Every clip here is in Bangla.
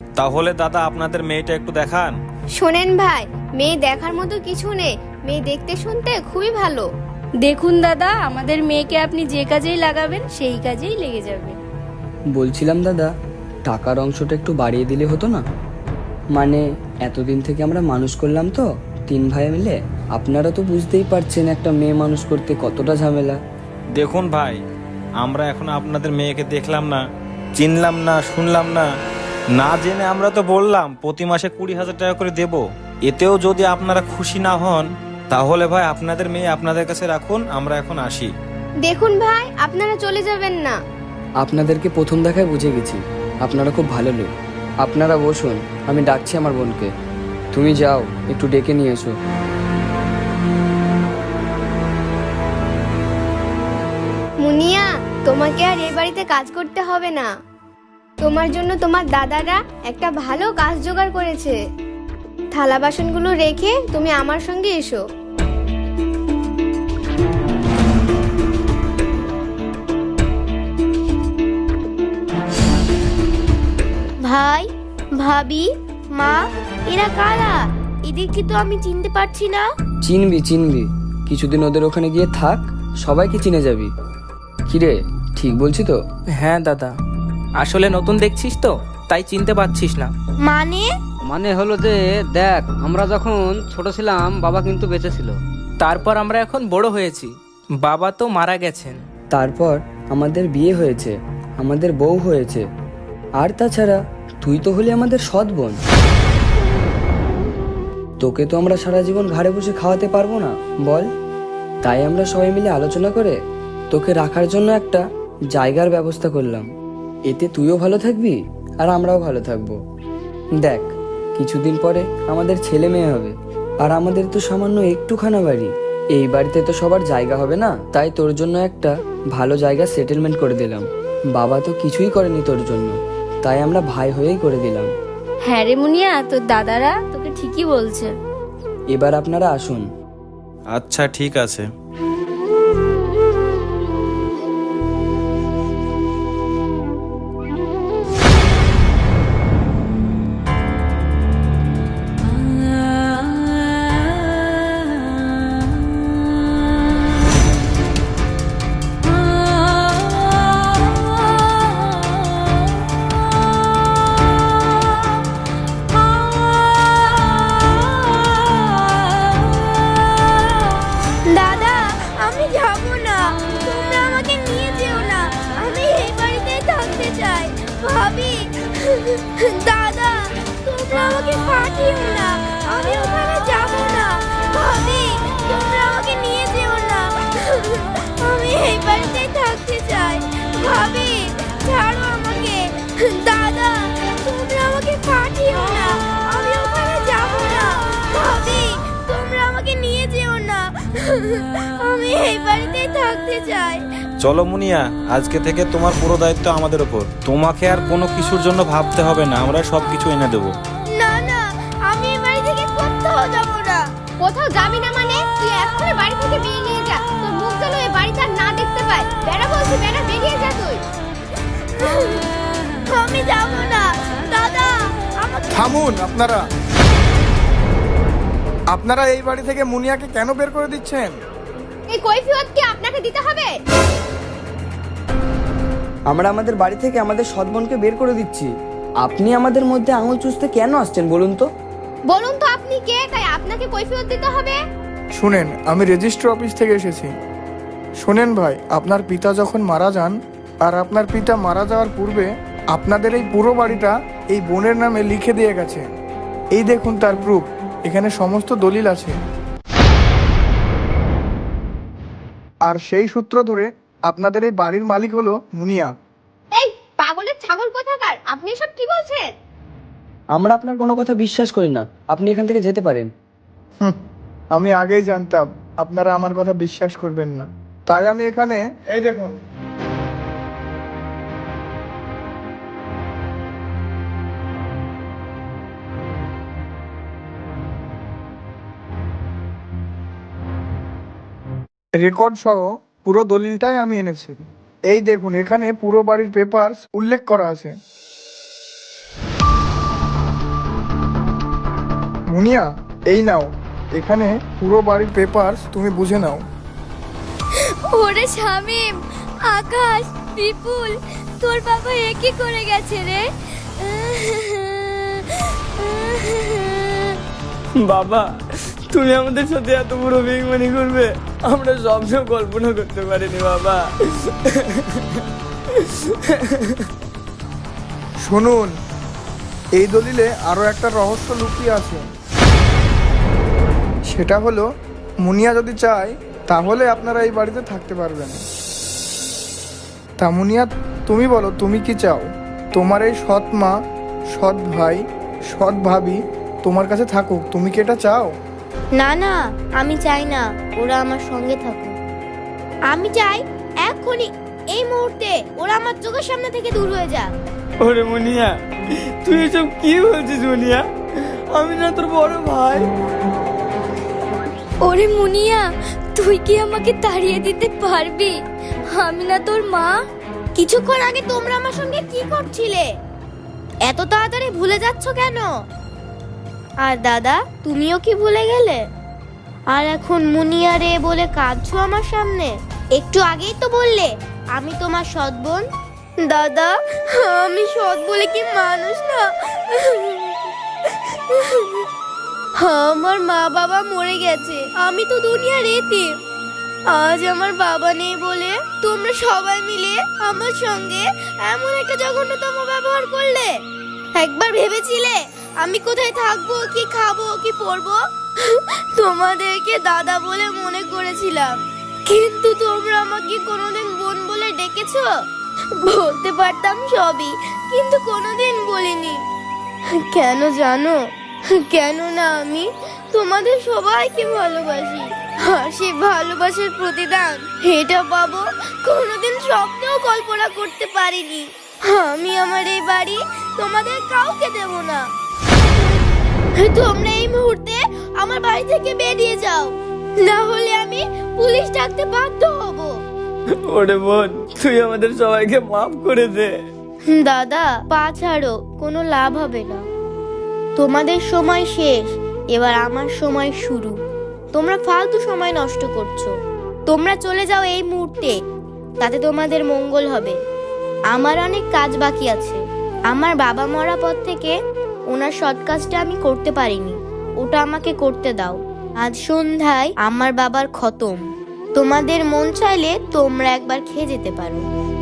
তাহলে দাদা আপনাদের মেয়েটা একটু দেখান। শোনেন ভাই মেয়ে দেখার মতো কিছু নেই। মেয়ে দেখতে শুনতে খুবই ভালো। দেখুন দাদা আমাদের মেয়েকে আপনি যে কাজেই লাগাবেন সেই কাজেই লেগে যাবে। বলছিলাম দাদা টাকার অংশটা একটু বাড়িয়ে দিলে হতো না? মানে এতদিন থেকে আমরা মানুষ করলাম তো তিন ভাই মিলে। আপনারা তো বুঝতেই পারছেন একটা মেয়ে মানুষ করতে কতটা ঝামেলা। দেখুন ভাই আমরা এখন আপনাদের মেয়েকে দেখলাম না চিনলাম না শুনলাম না। না জেনে আমরা তো বললাম প্রতি মাসে কুড়ি হাজার টাকা করে দেব। এতেও যদি আপনারা খুশি না হন তাহলে ভাই আপনাদের মেয়ে আপনাদের কাছে রাখুন আমরা এখন আসি। দেখুন ভাই আপনারা চলে যাবেন না। আপনাদেরকে প্রথম দেখায় বুঝে গেছি আপনারা খুব ভালো লোক। আপনারা বসুন আমি ডাকছি আমার বোনকে। তুমি যাও একটু ডেকে নিয়ে এসো। মুনিয়া তোমাকে আর এই বাড়িতে কাজ করতে হবে না। তোমার জন্য তোমার দাদারা একটা ভালো কাজ জোগাড় করেছে। থালা বাসনগুলো রেখে তুমি আমার সঙ্গে এসো। ভাই ভাবি মা এরা কারা? এদেরকে তো আমি চিনতে পারছি না। চিনবি চিনবি। কিছুদিন ওদের ওখানে গিয়ে থাক সবাইকে চিনে যাবি। কিরে ঠিক বলছি তো? হ্যাঁ দাদা। আসলে নতুন দেখছিস তো তাই চিনতে পারছিস না। মানে? মানে হলো যে দেখ আমরা যখন ছোট ছিলাম বাবা কিন্তু বেঁচে ছিল। তারপর আমরা এখন বড় হয়েছি। বাবা তো মারা গেছেন। তারপর আমাদের বিয়ে হয়েছে আমাদের বউ হয়েছে। আর তাছাড়া তুই তো হলি আমাদের সৎ বোন। তোকে তো আমরা সারা জীবন ঘাড়ে বসে খাওয়াতে পারব না বল। তাই আমরা সবাই মিলে আলোচনা করে তোকে রাখার জন্য একটা জায়গার ব্যবস্থা করলাম। এতে তুইও ভালো থাকবি আর আমরাও ভালো থাকব। দেখ কিছুদিন পরে আমাদের ছেলে মেয়ে হবে আর আমাদের তো সামান্য একটুখানা বাড়ি। এই বাড়িতে তো সবার জায়গা হবে না তাই তোর জন্য একটা ভালো জায়গা সেটেলমেন্ট করে দিলাম। বাবা তো কিছুই করেনি তোর জন্য তাই আমরা ভাই হয়েই করে দিলাম। হ্যাঁ রে মুনিয়া তোর দাদারা তোকে ঠিকই বলছে। এবার আপনারা আসুন। আচ্ছা ঠিক আছে। চলো মুনিয়া আজকে থেকে তোমার পুরো দায়িত্ব আমাদের উপর তোমাকে আর কোনো কিছুর জন্য ভাবতে হবে না আমরা সব কিছু এনে দেবো। না না আমি এই বাড়ি থেকে কোথাও যাব না। কোথাও যাবি না মানে? তুই এক্ষুনি বাড়ি থেকে বেরিয়ে যা। তোর মুখ যেন এই বাড়িতে আর না দেখতে পাই বেড়া বলছি বেড়া বেরিয়ে যা তুই। আমি যাব না। দাদা আমাকে থামুন আপনারা। আপনারা এই বাড়ি থেকে মুনিয়াকে কেন বের করে দিচ্ছেন? এই কৈফিয়ত কি আপনাকে দিতে হবে? আমরা আমাদের বাড়ি থেকে আমাদের সৎ বোনকে বের করে দিচ্ছি। আপনি আমাদের মধ্যে আঙুল চুষতে কেন আসছেন বলুন তো? বলুন তো আপনি কে? তাই আপনাকে কৈফিয়ত দিতে হবে? শুনেন আমি রেজিস্ট্রি অফিস থেকে এসেছি। শোনেন ভাই আপনার পিতা যখন মারা যান আর আপনার পিতা মারা যাওয়ার পূর্বে আপনাদের এই পুরো বাড়িটা এই বোনের নামে লিখে দিয়ে গেছে। এই দেখুন তার প্রুফ এখানে সমস্ত দলিল আছে। আর সেই সূত্র ধরে আপনাদের এই বাড়ির মালিক হলো মুনিয়া। এই পাগলের ছাগল কোথাকার? আপনি এসব কি বলছেন? আমরা আপনার কোনো কথা বিশ্বাস করি না। আপনি এখান থেকে যেতে পারেন। হুম, আমি আগেই জানতাম আপনারা আমার কথা বিশ্বাস করবেন না। তাই আমি এখানে এই দেখুন রেকর্ড সহ পুরো দলিলটাই আমি এনেছি। এই দেখুন এখানে পুরো বাড়ির পেপারস উল্লেখ করা আছে। মুনিয়া এই নাও এখানে পুরো বাড়ির পেপার তুমি বুঝে নাও। ওরে শামিম আকাশ বিপুল তোর বাবা এ একই করে গেছে রে? বাবা তুমি আমাদের সাথে এত বড় বেইমানি করবে? আমরা স্বপ্নেও কল্পনা করতে পারিনি, বাবা। শুনুন, এই দলিলে আরও একটা রহস্য লুকিয়ে আছে। সেটা হলো, মুনিয়া যদি চায়, তাহলে আপনারা এই বাড়িতে থাকতে পারবেন। তা মুনিয়া, তুমি বলো, তুমি কি চাও? তোমার এই সৎ মা, সৎ ভাই, সৎ ভাবি তোমার কাছে থাকুক, তুমি কি এটা চাও? না না আমি চাই না ওরা আমার সঙ্গে থাকুক। আমি চাই এক্ষুনি এই মুহূর্তে ওরা আমার চোখের সামনে থেকে দূর হয়ে যাক। ওরে মুনিয়া তুই এসব কি বলছিস মুনিয়া? আমি না তোর বড় ভাই। ওরে মুনিয়া তুই কি আমাকে তাড়িয়ে দিতে পারবি? আমি না তোর মা। কিছুক্ষণ আগে তোমরা আমার সঙ্গে কি করছিলে? এত তাড়াতাড়ি ভুলে যাচ্ছ কেন? আর দাদা, তুমিও কি ভুলে গেলে? আর এখন মুনিয়া রে বলে কাঁদছো আমার সামনে? একটু আগেই তো বললে, আমি তোমার সৎ বোন। দাদা, আমি সৎ বলে কি মানুষ না? আমার মা বাবা মরে গেছে, আমি তো দুনিয়ার এতে আজ আমার বাবা নেই বলে তোমরা সবাই মিলে আমার সঙ্গে এমন একটা জঘন্যতম ব্যবহার করলে? একবার ভেবেছিলে? আমি কোথায় থাকব, কি খাব, কি পরবো? তোমাদেরকে দাদা বলে মনে করেছিলাম। কিন্তু তোমরা আমাকে কোনোদিন বোন বলে ডেকেছো? বলতে পারতাম সবই, কিন্তু কোনোদিন বলিনি। কেন জানো? কেন না আমি? তোমাদের সবাইকে ভালোবাসি। আর সেই ভালোবাসার প্রতিদান, এটা পাবো, কোনোদিন স্বপ্নেও কল্পনা করতে পারিনি। আমি আমার এই বাড়ি তোমাদের কাউকে দেব না। তোমরা এই মুহূর্তে আমার বাড়ি থেকে বেরিয়ে যাও। না হলে আমি পুলিশ ডাকতে বাধ্য হব। ওরে বোন তুই আমাদের সবাইকে মাফ করে দে। দাদা পা ছাড়ো কোনো লাভ হবে না। তোমাদের সময় শেষ এবার আমার সময় শুরু। তোমরা ফালতু সময় নষ্ট করছ। তোমরা চলে যাও এই মুহূর্তে তাতে তোমাদের মঙ্গল হবে। আমার অনেক কাজ বাকি আছে। আমার বাবা মরা পর থেকে ওনার সৎ কাজটা আমি করতে পারিনি। ওটা আমাকে করতে দাও। আজ সন্ধ্যায় আমার বাবার খতম। তোমাদের মন চাইলে তোমরা একবার খেয়ে যেতে পারো।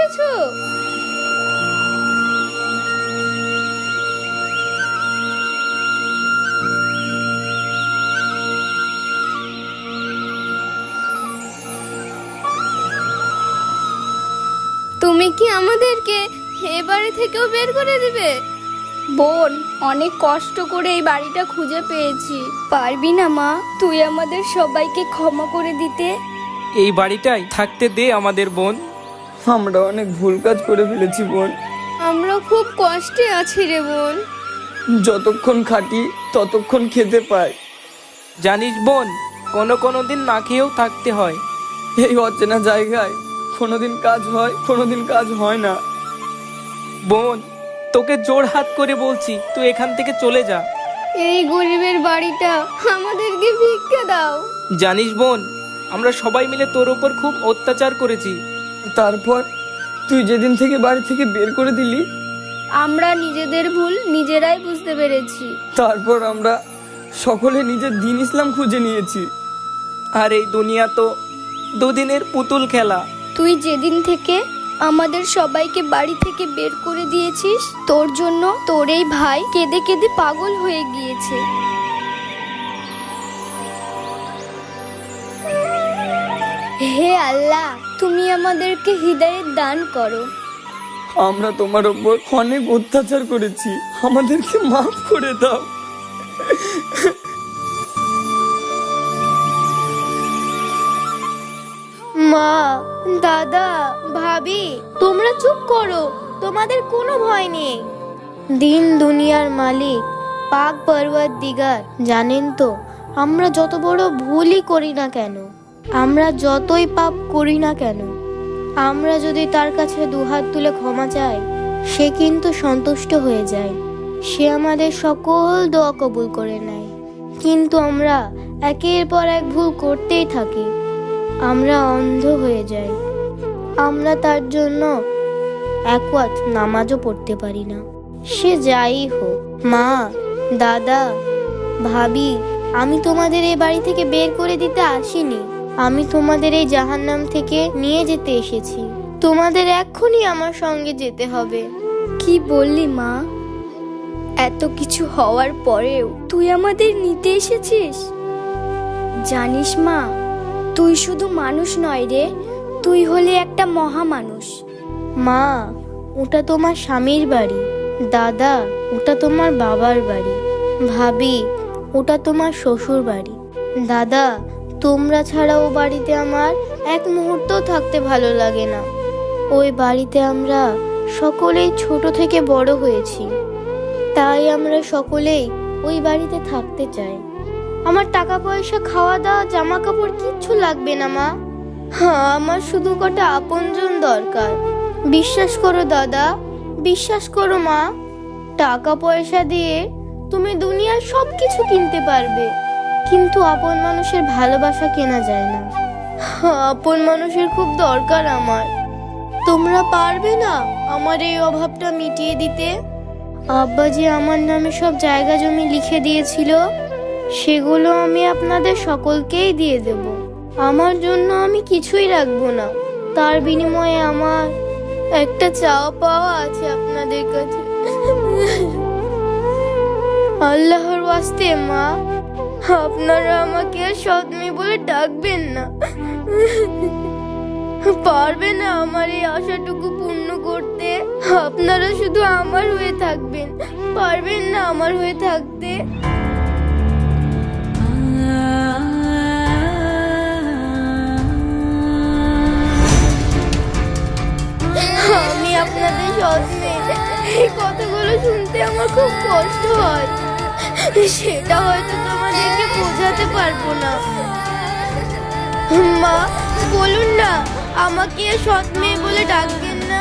এসেছ? তুমি কি আমাদেরকে এ বাড়ি থেকেও বের করে দিবে? বোন অনেক কষ্ট করে এই বাড়িটা খুঁজে পেয়েছি। পারবি না মা? তুই আমাদের সবাইকে ক্ষমা করে দিতে। এই বাড়িটাই থাকতে দে আমাদের বোন। আমরা অনেক ভুল কাজ করে ফেলেছি বোন। আমরা খুব কষ্টে আছি রে বোন। যতক্ষণ খাটি ততক্ষণ খেতে পাই। জানিস বোন কোনো কোনো দিন না খেয়েও থাকতে হয়। এই অচেনা জায়গায় কোনোদিন কাজ হয় কোনোদিন কাজ হয় না। বোন তোকে জোর হাত করে বলছি তুই এখান থেকে চলে যা। এই গরিবের বাড়িটা আমাদেরকে ভিক্ষা দাও। জানিস বোন আমরা সবাই মিলে তোর ওপর খুব অত্যাচার করেছি। তারপর তুই যেদিন থেকে বাড়ি থেকে বের করে দিলি আমরা নিজেদের ভুল নিজেরাই বুঝতে পেরেছি। তারপর আমরা সকলে নিজের দিন ইসলাম খুঁজে নিয়েছি। আর এই দুনিয়া তো দুদিনের পুতুল খেলা। তুই যেদিন থেকে আমাদের সবাইকে বাড়ি থেকে বের করে দিয়েছিস তোর জন্য তোর এই ভাই কেঁদে কেঁদে পাগল হয়ে গিয়েছে। হে আল্লাহ তুমি আমাদেরকে হৃদয়ের দান করো। আমরা তোমার ওপর অনেক অত্যাচার করেছি। আমাদেরকে মাফ করে দাও। মা দাদা ভাবি তোমরা চুপ করো তোমাদের কোনো ভয় নেই। দিন দুনিয়ার মালিক পাক পর্বত দিগার জানেন তো আমরা যত বড় ভুলই করি না কেন? আমরা যতই পাপ করি না কেন, আমরা যদি তার কাছে দুহাত তুলে ক্ষমা চাই, সে কিন্তু সন্তুষ্ট হয়ে যায়। সে আমাদের সকল দোয়া কবুল করে নেয়। কিন্তু আমরা একের পর এক ভুল করতেই থাকি। আমরা অন্ধ হয়ে যাই। আমরা তার জন্য এক নামাজও পড়তে পারি না। সে যাই হোক, মা, দাদা, ভাবি, আমি তোমাদের এই বাড়ি থেকে বের করে দিতে আসিনি। আমি তোমাদের এই জাহান্নাম থেকে নিয়ে যেতে এসেছি। তোমাদের এক্ষুনি আমার সঙ্গে যেতে হবে। কি বললি মা? এত কিছু হওয়ার পরেও তুই আমাদের নিতে এসেছিস? জানিস মা তুই শুধু মানুষ নয় রে তুই হলে একটা মহা মানুষ মা ওটা তোমার স্বামীর বাড়ি। দাদা ওটা তোমার বাবার বাড়ি। ভাবি ওটা তোমার শ্বশুর বাড়ি। দাদা তোমরা ছাড়া ও বাড়িতে আমার এক মুহূর্ত থাকতে ভালো লাগে না। ওই বাড়িতে আমরা সকলেই ছোট থেকে বড় হয়েছি। তাই আমরা সকলেই ওই বাড়িতে থাকতে চাই। আমার টাকা পয়সা খাওয়া দাওয়া জামা কাপড় কিচ্ছু লাগবে না, মা। হ্যাঁ আমার শুধু কটা আপনজন দরকার। বিশ্বাস করো, দাদা, বিশ্বাস করো, মা। টাকা পয়সা দিয়ে তুমি দুনিয়ার সব কিছু কিনতে পারবে। কিন্তু আপন মানুষের ভালোবাসা কেনা যায় না। আপন মানুষের খুব দরকার আমার। তোমরা পারবে না আমার এই অভাবটা মিটিয়ে দিতে? আব্বা যে আমার নামে সব জায়গা জমি লিখে দিয়েছিল। সেগুলো আমি আপনাদের সকলকেই দিয়ে দেব। আমার জন্য আমি কিছুই রাখব না। তার বিনিময়ে আমার একটা চাওয়া পাওয়া আছে আপনাদের কাছে। আল্লাহর ওয়াস্তে, মা। আপনারা আমাকে আর বলে ডাকবেন না। পারবে না আমার এই আশাটুকু পূর্ণ করতে। আপনারা শুধু আমার হয়ে থাকবেন। পারবেন না আমার হয়ে থাকতে। আমি আপনাদের সৎ মেয়ে এই কথাগুলো শুনতে আমার খুব কষ্ট হয়। সেটা হয়তো তোমাদেরকে বোঝাতে পারব না। মা বলুন না আমাকে সৎ মেয়ে বলে ডাকবেন না?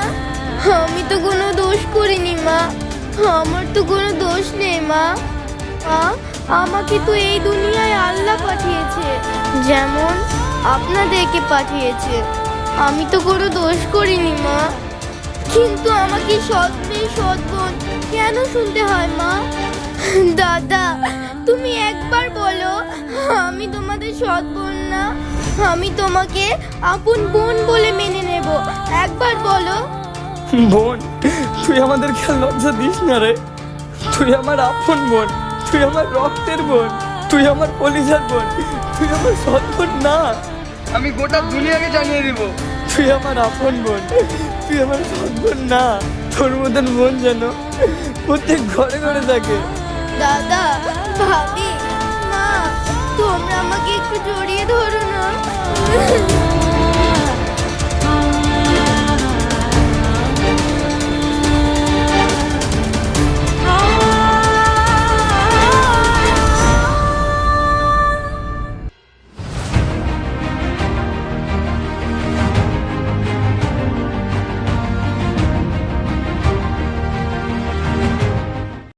আমি তো কোনো দোষ করিনি মা। আমার তো কোনো দোষ নেই মা, আমাকে তো এই দুনিয়ায় আল্লাহ পাঠিয়েছে যেমন আপনাদেরকে পাঠিয়েছে। আমি তো কোনো দোষ করিনি মা। কিন্তু আমাকে সৎ মেয়ে সৎ বোন কেন শুনতে হয় মা? দাদা তুমি একবার বলো আমি তোমাদের সৎ বোন না? আমি তোমাকে আপন বোন বলে মেনে নেব। একবার বলো। বোন তুই আমাদের খেয়াল লজ্জা দিস না রে। তুই আমার আপন বোন তুই আমার রক্তের বোন তুই আমার কলিজার বোন তুই আমার সৎ বোন না। আমি গোটা দুনিয়াকে জানিয়ে দিব। তুই আমার আপন বোন তুই আমার সৎ বোন না। তোর মতন বোন যেন প্রত্যেক ঘরে ঘরে থাকে। দাদা ভাবি মা তোমরা আমাকে একটু জড়িয়ে ধরো না।